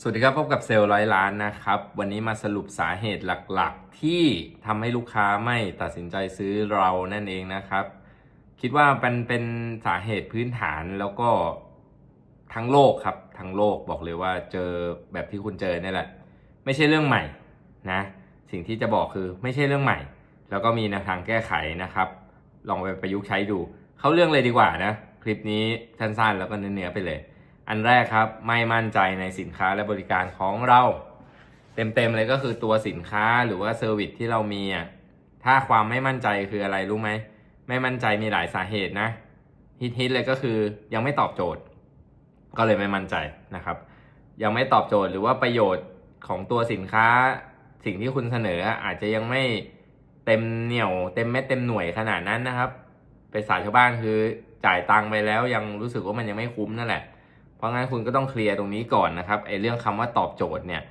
สวัสดีครับพบกับเซลล์ร้อยล้านนะครับ วันนี้มาสรุปสาเหตุหลักๆ ที่ทำให้ลูกค้าไม่ตัดสินใจซื้อเรานั่นเองนะครับ คิดว่าเป็นเป็นสาเหตุพื้นฐานแล้วก็ทั้งโลกครับทั้งโลกบอกเลยว่าเจอแบบที่คุณเจอนี่แหละ ไม่ใช่เรื่องใหม่นะ สิ่งที่จะบอกคือไม่ใช่เรื่องใหม่ แล้วก็มีแนวทางแก้ไขนะครับ ลองไปประยุกต์ใช้ดู เข้าเรื่องเลยดีกว่านะ คลิปนี้สั้นๆ แล้วก็เนื้อๆไปเลย อันแรกครับไม่มั่นใจในสินค้าและบริการของเรา เต็มๆเลยก็คือตัวสินค้าหรือว่าเซอร์วิสที่เรามีอะถ้าความไม่มั่นใจคืออะไรรู้ไหมไม่มั่นใจมีหลายสาเหตุนะฮิตๆเลยก็คือยังไม่ตอบโจทย์ ก็เลยไม่มั่นใจนะครับ ยังไม่ตอบโจทย์หรือว่าประโยชน์ของตัวสินค้าสิ่งที่คุณเสนออาจจะยังไม่เต็มเหนี่ยวเต็มเม็ดเต็มหน่วยขนาดนั้นนะครับเป็นสายชาวบ้านคือจ่ายตังค์ไปแล้วยังรู้สึกว่ามันยังไม่คุ้มนั่นแหละ ราะงั้นคุณก็ต้องเคลียร์ตรงนี้ก่อนนะครับไอ้เรื่องคำว่าตอบโจทย์เนี่ย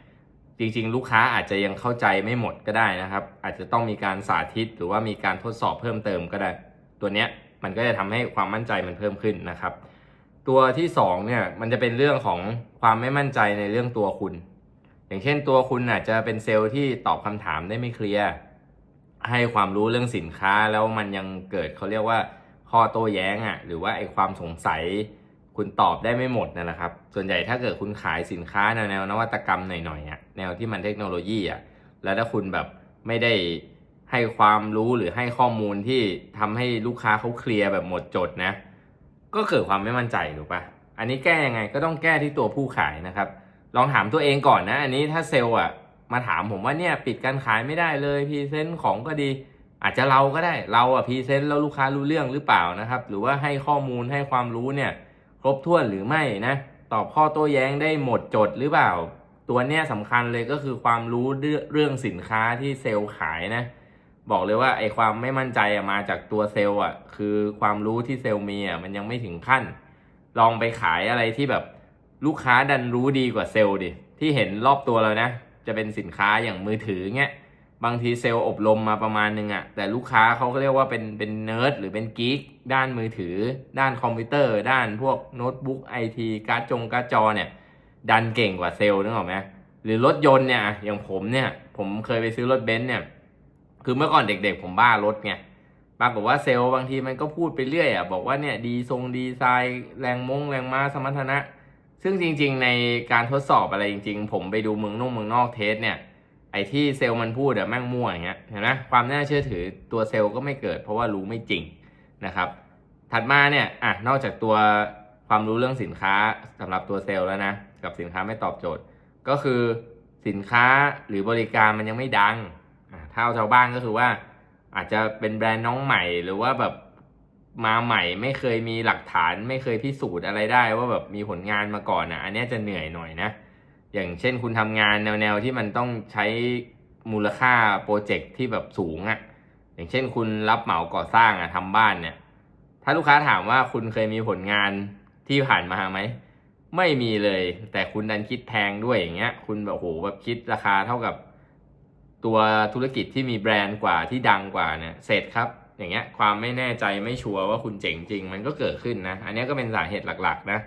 จริงๆ ลูกค้าอาจจะยังเข้าใจไม่หมดก็ได้นะครับ อาจจะต้องมีการสาธิตหรือว่ามีการทดสอบเพิ่มเติมก็ได้ ตัวเนี้ยมันก็จะทำให้ความมั่นใจมันเพิ่มขึ้นนะครับ ตัวที่สองเนี่ยมันจะเป็นเรื่องของความไม่มั่นใจในเรื่องตัวคุณ อย่างเช่นตัวคุณอาจจะเป็นเซลล์ที่ตอบคำถามได้ไม่เคลียร์ให้ความรู้เรื่องสินค้าแล้วมันยังเกิดเขาเรียกว่าข้อโต้แย้งอะหรือว่าไอ้ความสงสัย คุณตอบได้ไม่หมดนั่นแหละครับ ส่วนใหญ่ถ้าเกิดคุณขายสินค้าแนวแนวนวัตกรรมหน่อยๆอะแนวที่มันเทคโนโลยีอะแล้วถ้าคุณแบบไม่ได้ให้ความรู้หรือให้ข้อมูลที่ทำให้ลูกค้าเขาเคลียร์แบบหมดจดนะ ก็เกิดความไม่มั่นใจถูกปะอันนี้แก้ยังไงก็ต้องแก้ที่ตัวผู้ขายนะครับ ลองถามตัวเองก่อนนะ อันนี้ถ้าเซลล์อะมาถามผมว่าเนี่ยปิดการขายไม่ได้เลยพรีเซนต์ของก็ดี อาจจะเราก็ได้เราอะพรีเซนต์แล้วลูกค้ารู้เรื่องหรือเปล่านะครับ หรือว่าให้ข้อมูลให้ความรู้เนี่ย ครบถ้วนหรือไม่นะตอบข้อโต้แย้งได้หมดจดหรือเปล่า ตัวเนี้ยสำคัญเลยก็คือความรู้เรื่องสินค้าที่เซลล์ขายนะ บอกเลยว่าไอความไม่มั่นใจมาจากตัวเซลล์อะคือความรู้ที่เซลล์มีอะมันยังไม่ถึงขั้น ลองไปขายอะไรที่แบบลูกค้าดันรู้ดีกว่าเซลล์ดิที่เห็นรอบตัวเรานะ จะเป็นสินค้าอย่างมือถือเงี้ย บางทีเซลล์อบรมมาประมาณหนึ่งอะ่ะแต่ลูกค้าเขาก็เรียกว่าเป็นเป็นเนิร์ดหรือเป็นกิ๊กด้านมือถือ ด้านคอมพิวเตอร์ ด้านพวกโน้ตบุ๊กไอทีการ์ดจงการ์ดจอเนี่ย ดันเก่งกว่าเซลล์นึกออกไหมหรือรถยนต์เนี่ยอย่างผมเนี่ย ผมเคยไปซื้อรถเบนซ์เนี่ย คือเมื่อก่อนเด็กๆผมบ้ารถไงปรากฏว่าเซลล์บางทีมันก็พูดไปเรื่อยอะบอกว่าเนี่ยดีทรงดีไซน์แรงมงแรงม้าสมรรถนะ ซึ่งจริง ๆ ในการทดสอบอะไรจริง ๆ ผมไปดูเมืองนอกเมืองนอกเทสเนี่ย ไอ้ที่เซลล์มันพูดอะแม่งมั่วอย่างเงี้ยเห็นไหมความน่าเชื่อถือตัวเซลล์ก็ไม่เกิด เพราะว่ารู้ไม่จริงนะครับ ถัดมาเนี่ยอะนอกจากตัวความรู้เรื่องสินค้าสำหรับตัวเซลล์แล้วนะกับสินค้าไม่ตอบโจทย์ ก็คือสินค้าหรือบริการมันยังไม่ดังอะถ้าเอาชาวบ้านก็คือว่า อาจจะเป็นแบรนด์น้องใหม่หรือว่าแบบมาใหม่ไม่เคยมีหลักฐานไม่เคยพิสูจน์อะไรได้ว่าแบบมีผลงานมาก่อนอะอันนี้จะเหนื่อยหน่อยนะ อย่างเช่นคุณทำงานแนวๆที่มันต้องใช้มูลค่าโปรเจกต์ที่แบบสูงอะ่ะ อย่างเช่นคุณรับเหมาก่อสร้างอะ่ะทำบ้านเนี่ย ถ้าลูกค้าถามว่าคุณเคยมีผลงานที่ผ่านมาไหม ไม่มีเลย แต่คุณดันคิดแพงด้วยอย่างเงี้ย คุณแบบโหแบบคิดราคาเท่ากับตัวธุรกิจที่มีแบรนด์กว่าที่ดังกว่าเนี่ยเสร็จครับ อย่างเงี้ยความไม่แน่ใจไม่ชัวร์ว่าคุณเจ๋งจริง มันก็เกิดขึ้นนะ อันนี้ก็เป็นสาเหตุหลักๆนะ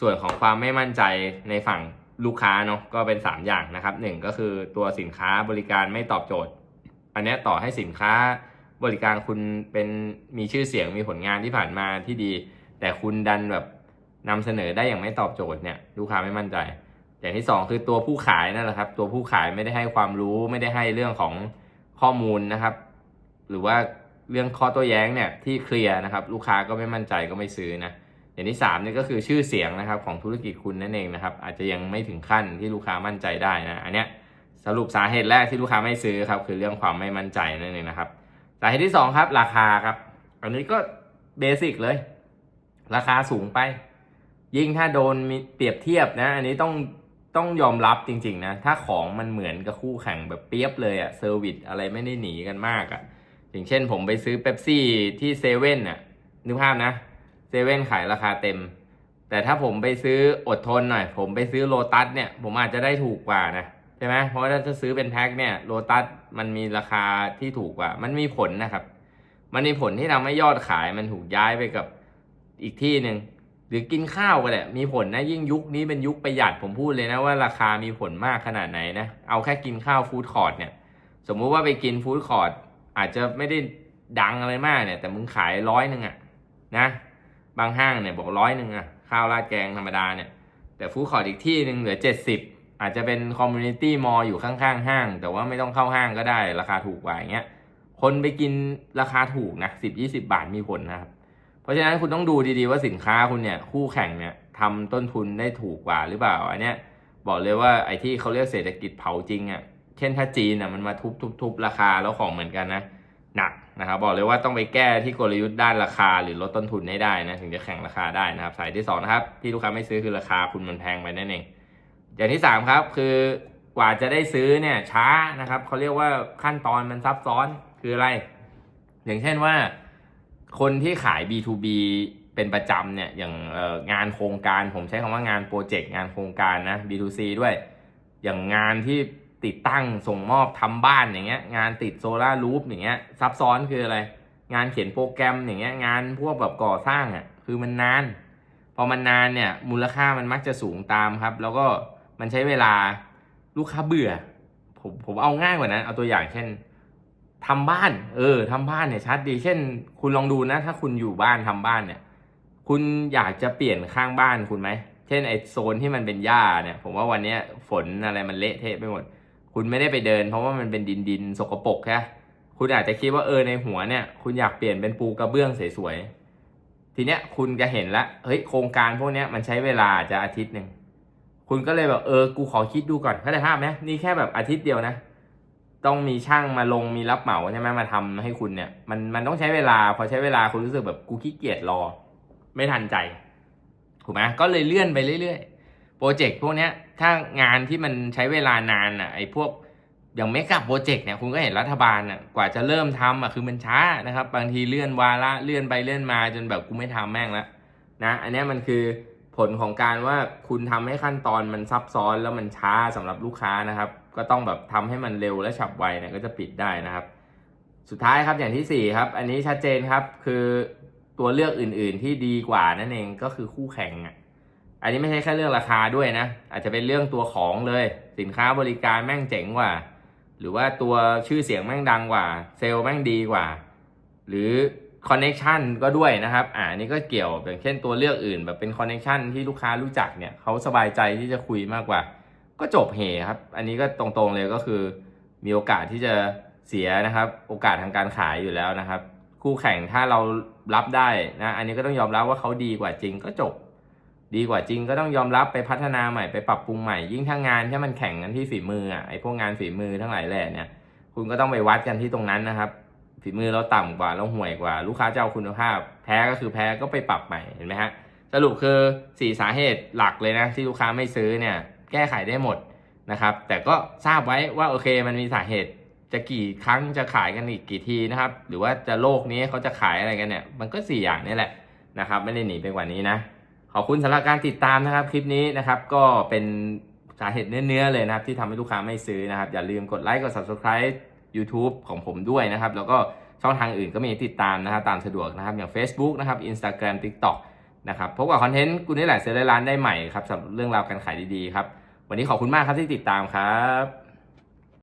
ส่วนของความไม่มั่นใจในฝั่ง ลูกค้าเนาะก็เป็น 3 อย่างนะครับหนึ่งก็คือตัวสินค้าบริการไม่ตอบโจทย์ อันนี้ต่อให้สินค้าบริการคุณเป็นมีชื่อเสียงมีผลงานที่ผ่านมาที่ดี แต่คุณดันแบบนำเสนอได้อย่างไม่ตอบโจทย์เนี่ยลูกค้าไม่มั่นใจ อย่างที่ 2 คือตัวผู้ขายนั่นแหละครับ ตัวผู้ขายไม่ได้ให้ความรู้ไม่ได้ให้เรื่องของข้อมูลนะครับ หรือว่าเรื่องข้อโต้แย้งเนี่ยที่เคลียร์นะครับ ลูกค้าก็ไม่มั่นใจก็ไม่ซื้อนะ อย่างที่3นี่ก็คือชื่อเสียงนะครับของธุรกิจคุณนั่นเองนะครับ อาจจะยังไม่ถึงขั้นที่ลูกค้ามั่นใจได้นะอันเนี้ยสรุปสาเหตุแรกที่ลูกค้าไม่ซื้อครับคือเรื่องความไม่มั่นใจนั่นเองนะครับสาเหตุที่ 2 ครับ ราคาครับ อันนี้ก็เบสิกเลย ราคาสูงไป ยิ่งถ้าโดนมีเปรียบเทียบนะ อันนี้ต้องต้องยอมรับจริงๆนะ ถ้าของมันเหมือนกับคู่แข่งแบบเปียบเลยอะเซอร์วิสอะไรไม่ได้หนีกันมากอะอย่างเช่นผมไปซื้อเป๊ปซี่ที่เซเว่นอะนึกภาพนะ เซเว่นขายราคาเต็ม แต่ถ้าผมไปซื้ออดทนหน่อย ผมไปซื้อโลตัสเนี่ย ผมอาจจะได้ถูกกว่านะใช่ไหมเพราะถ้าจะซื้อเป็นแพ็คเนี่ยโลตัสมันมีราคาที่ถูกกว่า มันมีผลนะครับ มันมีผลที่ทำให้ยอดขายมันถูกย้ายไปกับอีกที่หนึ่งหรือกินข้าวก็แหละมีผลนะยิ่งยุคนี้เป็นยุคประหยัดผมพูดเลยนะว่าราคามีผลมากขนาดไหนนะเอาแค่กินข้าวฟู้ดคอร์ทเนี่ย สมมุติว่าไปกินฟู้ดคอร์ทอาจจะไม่ได้ดังอะไรมากเนี่ย แต่มึงขายร้อยหนึ่งอะนะ บางห้างเนี่ยบอกร้อยหนึ่งอะข้าวราดแกงธรรมดาเนี่ย แต่ฟู้ดคอร์ทอีกที่หนึ่งเหลือเจ็ดสิบอาจจะเป็นคอมมูนิตี้มอลอยู่ข้างๆห้าง แต่ว่าไม่ต้องเข้าห้างก็ได้ ราคาถูกกว่าอย่างเงี้ยคนไปกินราคาถูกนะสิบยี่สิบาทมีผลนะครับ เพราะฉะนั้นคุณต้องดูดีๆว่าสินค้าคุณเนี่ยคู่แข่งเนี่ยทำต้นทุนได้ถูกกว่าหรือเปล่าอันเนี้ยบอกเลยว่าไอ้ที่เขาเรียกเศรษฐกิจเผาจริงอะ่ะเช่นถ้าจีนอะมันมาทุบทุบทุบราคาแล้วของเหมือนกันนะหนัก นะครับบอกเลยว่าต้องไปแก้ที่กลยุทธ์ด้านราคาหรือลดต้นทุนให้ได้นะถึงจะแข่งราคาได้นะครับสายที่สองนะครับที่ลูกค้าไม่ซื้อคือราคาคุณมันแพงไปนั่นเองอย่างที่สามครับคือกว่าจะได้ซื้อเนี่ยช้านะครับเขาเรียกว่าขั้นตอนมันซับซ้อนคืออะไร อย่างเช่นว่า คนที่ขาย B2B เป็นประจำเนี่ยอย่างงานโครงการผมใช้คำว่างานโปรเจกต์งานโครงการนะ B2C ด้วย อย่างงานที่ ติดตั้งส่งมอบทำบ้านอย่างเงี้ย งานติดโซลารูฟอย่างเงี้ย ซับซ้อนคืออะไร งานเขียนโปรแกรมอย่างเงี้ย งานพวกแบบก่อสร้างอะ คือมันนาน พอมันนานเนี่ย มูลค่ามันมักจะสูงตามครับ แล้วก็มันใช้เวลาลูกค้าเบื่อ ผมผมเอาง่ายกว่านั้นเอาตัวอย่างเช่นทำบ้าน เออทำบ้านเนี่ยชัดดี เช่น คุณลองดูนะ ถ้าคุณอยู่บ้านทำบ้านเนี่ย คุณอยากจะเปลี่ยนข้างบ้านคุณไหมเช่นไอโซนที่มันเป็นหญ้าเนี่ย ผมว่าวันนี้ฝนอะไรมันเละเทะไปหมด คุณไม่ได้ไปเดิน เพราะว่ามันเป็นดินดินสกปรกแค่คุณอาจจะคิดว่าเออในหัวเนี่ย คุณอยากเปลี่ยนเป็นปูกระเบื้องสวยๆทีเนี้ยคุณจะเห็นละเฮ้ยโครงการพวกเนี้ยมันใช้เวลาจะอาทิตย์หนึ่งคุณก็เลยแบบเออกูขอคิดดูก่อนเข้าใจภาพไหมนี่แค่แบบอาทิตย์เดียวนะ ต้องมีช่างมาลงมีรับเหมาใช่ไหมมาทำให้คุณเนี่ย มันมันต้องใช้เวลาพอใช้เวลาคุณรู้สึกแบบกูขี้เกียจรอ ไม่ทันใจถูกไหมก็เลยเลื่อนไปเรื่อยๆ โปรเจกต์พวกเนี้ยถ้างานที่มันใช้เวลานานอะไอ้พวกอย่างเมกะโปรเจกต์เนี่ยคุณก็เห็นรัฐบาลอะกว่าจะเริ่มทำอะคือมันช้านะครับ บางทีเลื่อนวาระเลื่อนไปเลื่อนมาจนแบบกูไม่ทำแม่งแล้วนะอันนี้มันคือผลของการว่าคุณทำให้ขั้นตอนมันซับซ้อนแล้วมันช้าสำหรับลูกค้านะครับ ก็ต้องแบบทำให้มันเร็วและฉับไวเนี่ยก็จะปิดได้นะครับ สุดท้ายครับอย่างที่สี่ครับ อันนี้ชัดเจนครับคือตัวเลือกอื่น ๆ ที่ดีกว่านั่นเองก็คือคู่แข่งอะ อันนี้ไม่ใช่แค่เรื่องราคาด้วยนะ อาจจะเป็นเรื่องตัวของเลย สินค้าบริการแม่งเจ๋งกว่า หรือว่าตัวชื่อเสียงแม่งดังกว่า เซลล์แม่งดีกว่า หรือคอนเน็ชันก็ด้วยนะครับ อ่านนี้ก็เกี่ยวอย่างเช่นตัวเลือกอื่น แบบเป็นคอนเน็ชันที่ลูกค้ารู้จักเนี่ยเขาสบายใจที่จะคุยมากกว่า ก็จบเหครับ อันนี้ก็ตรงๆเลยก็คือ มีโอกาสที่จะเสียนะครับ โอกาสทางการขายอยู่แล้วนะครับ คู่แข่งถ้าเรารับได้นะ อันนี้ก็ต้องยอมรับว่าเขาดีกว่าจริงก็จบ ดีกว่าจริงก็ต้องยอมรับไปพัฒนาใหม่ไปปรับปรุงใหม่ ยิ่งถ้างานที่มันแข่งกันที่ฝีมืออะไอพวกงานฝีมือทั้งหลายแหล่เนี่ย คุณก็ต้องไปวัดกันที่ตรงนั้นนะครับ ฝีมือเราต่ำกว่าเราห่วยกว่า ลูกค้าจะเอาคุณภาพ แพ้ก็คือแพ้ก็ไปปรับใหม่เห็นไหมฮะสรุปคือสี่สาเหตุหลักเลยนะที่ลูกค้าไม่ซื้อเนี่ยแก้ไขได้หมดนะครับ แต่ก็ทราบไว้ว่าโอเคมันมีสาเหตุจะกี่ครั้งจะขายกันอีกกี่ทีนะครับ หรือว่าจะโลกนี้เขาจะขายอะไรกันเนี่ย มันก็สี่อย่างนี่แหละนะครับ ไม่ได้หนีไปกว่านี้นะ ขอบคุณสำหรับการติดตามนะครับคลิปนี้นะครับก็เป็นสาเหตุเนื้อๆเลยนะครับ ที่ทำให้ลูกค้าไม่ซื้อนะครับ อย่าลืมกดไลค์กด subscribe YouTube ของผมด้วยนะครับ แล้วก็ช่องทางอื่นก็มีติดตามนะครับตามสะดวกนะครับ อย่าง Facebook นะครับ Instagram TikTok นะครับพบกับคอนเทนต์กูนี่แหละเซลล์ร้านได้ใหม่ครับสำหรับเรื่องราวการขายดีๆครับ วันนี้ขอบคุณมากครับที่ติดตามครับ